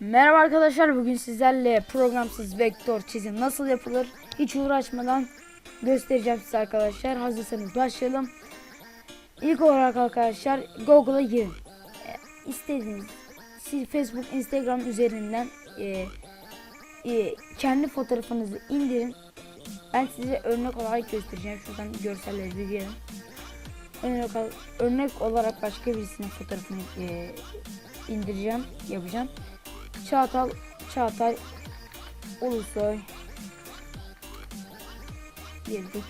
Merhaba arkadaşlar bugün sizlerle programsız vektör çizim nasıl yapılır hiç uğraşmadan göstereceğim size arkadaşlar. Hazırsanız başlayalım. İlk olarak arkadaşlar Google'a girin. E, istediğiniz siz Facebook Instagram üzerinden e, e, kendi fotoğrafınızı indirin. Ben size örnek olarak göstereceğim. Şuradan görselleri bir örnek, örnek olarak başka birisinin fotoğrafını e, indireceğim yapacağım Çağatal Çağatay Ulusoy girdik.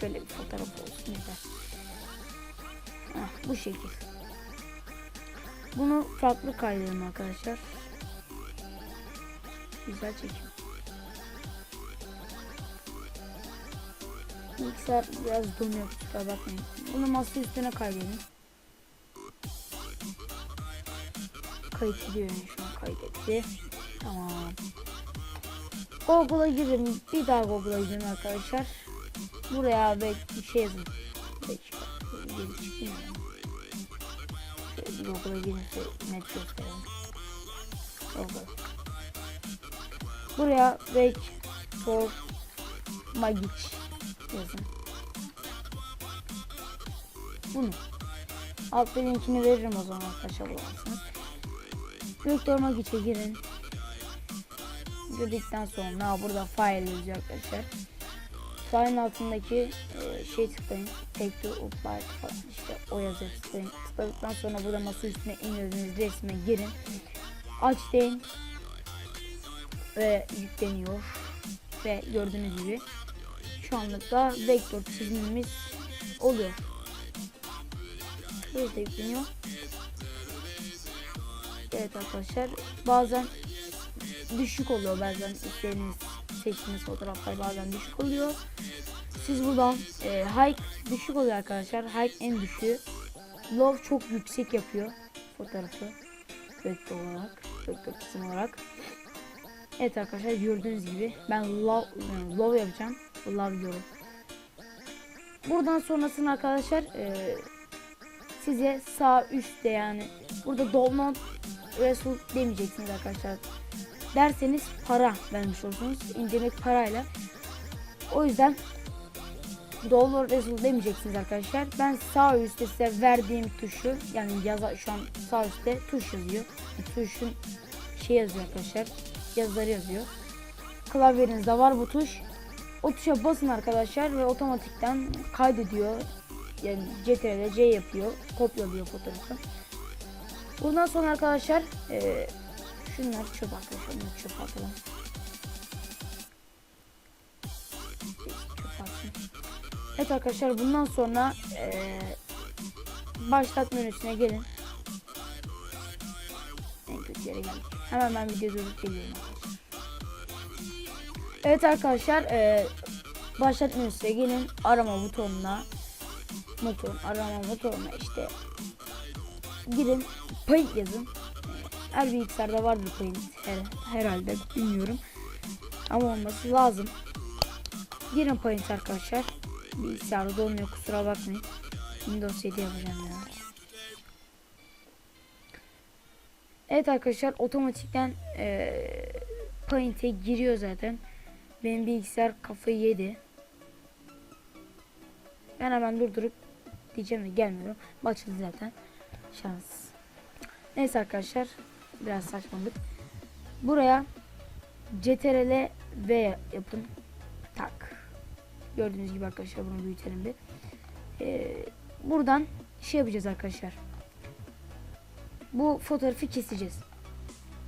Şöyle bir fotoğraf olsun yeter. Heh, bu şekil. Bunu farklı kaydırın arkadaşlar. Güzel çekim. Bilgisayar biraz donuyor kusura bakmayın. Bunu masa üstüne kaydedin. Kayıt ediyor şu an kaydetti. Tamam. Google'a girin. Bir daha Google'a girin arkadaşlar. Buraya belki bir şey yazın. Google'a girince net gösterelim. Google. Buraya Wake for Magic yazın. Bunu. Altta linkini veririm o zaman arkadaşlar. Vektör Magic'e girin. Girdikten sonra burada file yazıyor arkadaşlar. File'ın altındaki e, şey tıklayın. Take to apply falan işte o yazıyor tıklayın. Tıkladıktan sonra burada masa üstüne indirdiğiniz resme girin. Aç deyin. Ve yükleniyor. Ve gördüğünüz gibi şu anlıkta vektör çizimimiz oluyor. Hızla yükleniyor. Evet arkadaşlar bazen düşük oluyor bazen istediğiniz seçtiğiniz fotoğraflar bazen düşük oluyor. Siz buradan e, high düşük oluyor arkadaşlar. High en düşüğü. Low çok yüksek yapıyor fotoğrafı. Vektör olarak. Çizim olarak. Evet arkadaşlar gördüğünüz gibi ben low, yani low yapacağım. Low diyorum. Buradan sonrasını arkadaşlar e, size sağ üstte yani burada download Resul demeyeceksiniz arkadaşlar. Derseniz para vermiş olursunuz. İndirmek parayla. O yüzden download Resul demeyeceksiniz arkadaşlar. Ben sağ üstte size verdiğim tuşu yani yaza şu an sağ üstte tuş yazıyor. Tuşun şey yazıyor arkadaşlar. Yazıları yazıyor. Klavyenizde var bu tuş. O tuşa basın arkadaşlar ve otomatikten kaydediyor. Yani CTRL C yapıyor. Kopyalıyor fotoğrafı. Bundan sonra arkadaşlar eee şunlar çöp arkadaşlar. Bunları çöp atsın. Evet arkadaşlar bundan sonra eee başlat menüsüne gelin. En kötü yere geldik. Hemen ben video durup geliyorum arkadaşlar. Evet arkadaşlar eee başlat menüsüne gelin. Arama butonuna motor arama motoruna işte girin paint yazın. Her bilgisayarda vardır paint her, herhalde bilmiyorum. Ama olması lazım. Girin paint arkadaşlar. Bilgisayarda dolmuyor kusura bakmayın. Windows 7 yapacağım ya. Evet arkadaşlar otomatikten eee paint'e giriyor zaten. Benim bilgisayar kafayı yedi. Ben hemen durdurup diyeceğim de gelmiyorum. Başladı zaten. Şans. Neyse arkadaşlar. Biraz saçmalık. Buraya CTRL V yapın. Tak. Gördüğünüz gibi arkadaşlar bunu büyütelim bir. Ee, buradan şey yapacağız arkadaşlar. Bu fotoğrafı keseceğiz.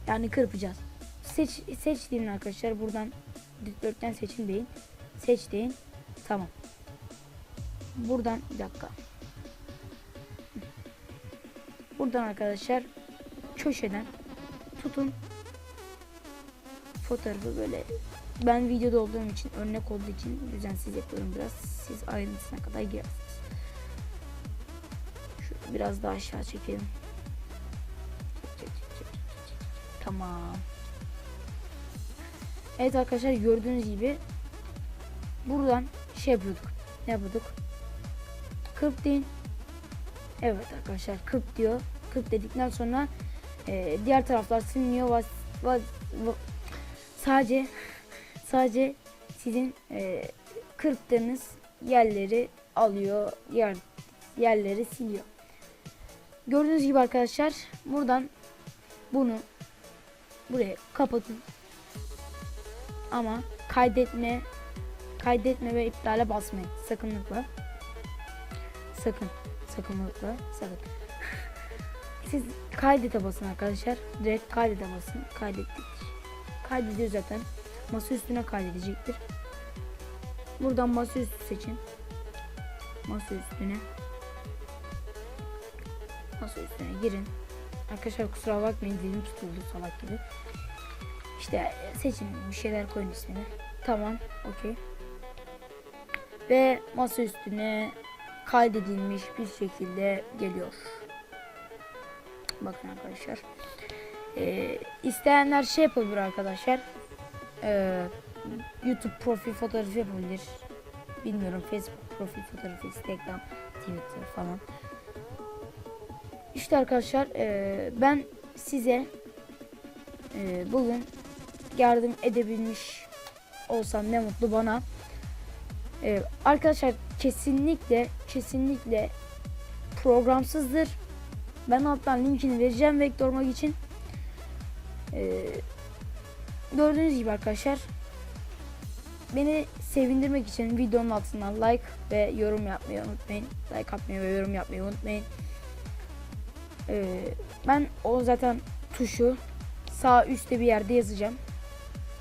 Yani kırpacağız. Seç, seç deyin arkadaşlar. Buradan dörtten seçin deyin. Seç deyin. Tamam. Buradan bir dakika. Buradan arkadaşlar köşeden tutun fotoğrafı böyle ben videoda olduğum için örnek olduğu için düzensiz yapıyorum biraz siz ayrıntısına kadar girersiniz. Şöyle biraz daha aşağı çekelim. Çek, çek, çek, çek, çek, çek. Tamam. Evet arkadaşlar gördüğünüz gibi buradan şey yapıyorduk. Ne yapıyorduk? 40 deyin. Evet arkadaşlar 40 diyor. 40 dedikten sonra Ee, diğer taraflar siliniyor. Vas, vas, va- sadece sadece sizin e, kırptığınız yerleri alıyor. Yer, yerleri siliyor. Gördüğünüz gibi arkadaşlar buradan bunu buraya kapatın. Ama kaydetme kaydetme ve iptale basmayın. Sakınlıkla. Sakın. Sakınlıkla. Sakın. Siz kaydete basın arkadaşlar. Direkt kaydete basın. Kaydettik. Kaydediyor zaten. Masa üstüne kaydedecektir. Buradan masa üstü seçin. Masa üstüne. Masa üstüne girin. Arkadaşlar kusura bakmayın dilim tutuldu salak gibi. İşte seçin bir şeyler koyun ismini. Tamam, okey. Ve masa üstüne kaydedilmiş bir şekilde geliyor. Bakın arkadaşlar. Ee, isteyenler şey yapabilir arkadaşlar. Ee, YouTube profil fotoğrafı yapabilir. Bilmiyorum Facebook profil fotoğrafı, Instagram, Twitter falan. İşte arkadaşlar ee, ben size ee, bugün yardım edebilmiş olsam ne mutlu bana. Ee, arkadaşlar kesinlikle kesinlikle programsızdır. Ben alttan linkini vereceğim Vectormag için. Ee, gördüğünüz gibi arkadaşlar beni sevindirmek için videonun altından like ve yorum yapmayı unutmayın. Like atmayı ve yorum yapmayı unutmayın. Ee, ben o zaten tuşu sağ üstte bir yerde yazacağım.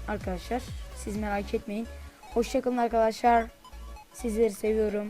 Arkadaşlar siz merak etmeyin. Hoşçakalın arkadaşlar. Sizleri seviyorum.